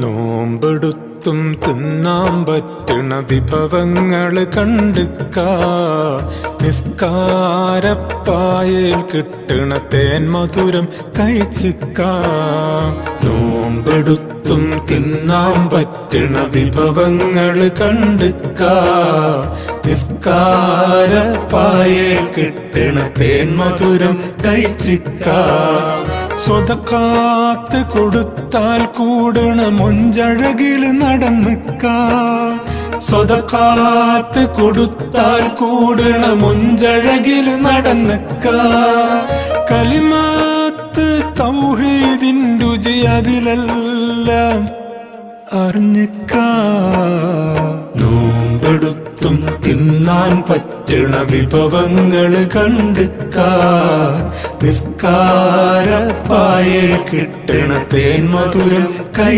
നോമ്പെടുത്തും തിന്നാൻ പറ്റണ വിഭവങ്ങൾ കണ്ടുക്ക. നിസ്കാരപ്പായയിൽ കിട്ടണ തേൻ മധുരം കഴിച്ചിക്ക. നോമ്പെടുത്തും തിന്നാൻ പറ്റണ വിഭവങ്ങൾ കണ്ടുക്ക. നിസ്കാരപ്പായയിൽ കിട്ടണ തേൻ മധുരം കഴിച്ചിക്ക. സ്വതക്കാത്ത് കൊടുത്താൽ കൂടണ മുഞ്ചഴകിൽ നടന്നിക്ക. സ്വതക്കാത്ത് കൊടുത്താൽ കൂടണ മുഞ്ചഴകിൽ നടന്നിക്ക. കലിമാത്ത് തൗഹീദിൻ രുചി അതിലെല്ലാം അറിഞ്ഞിക്ക. നോമ്പെടുത്തും തിന്നാൻ പറ്റണ വിഭവങ്ങൾ കണ്ടുക്ക. നിസ്കാരപ്പായ കിട്ടണ തേൻ മധുരം കൈ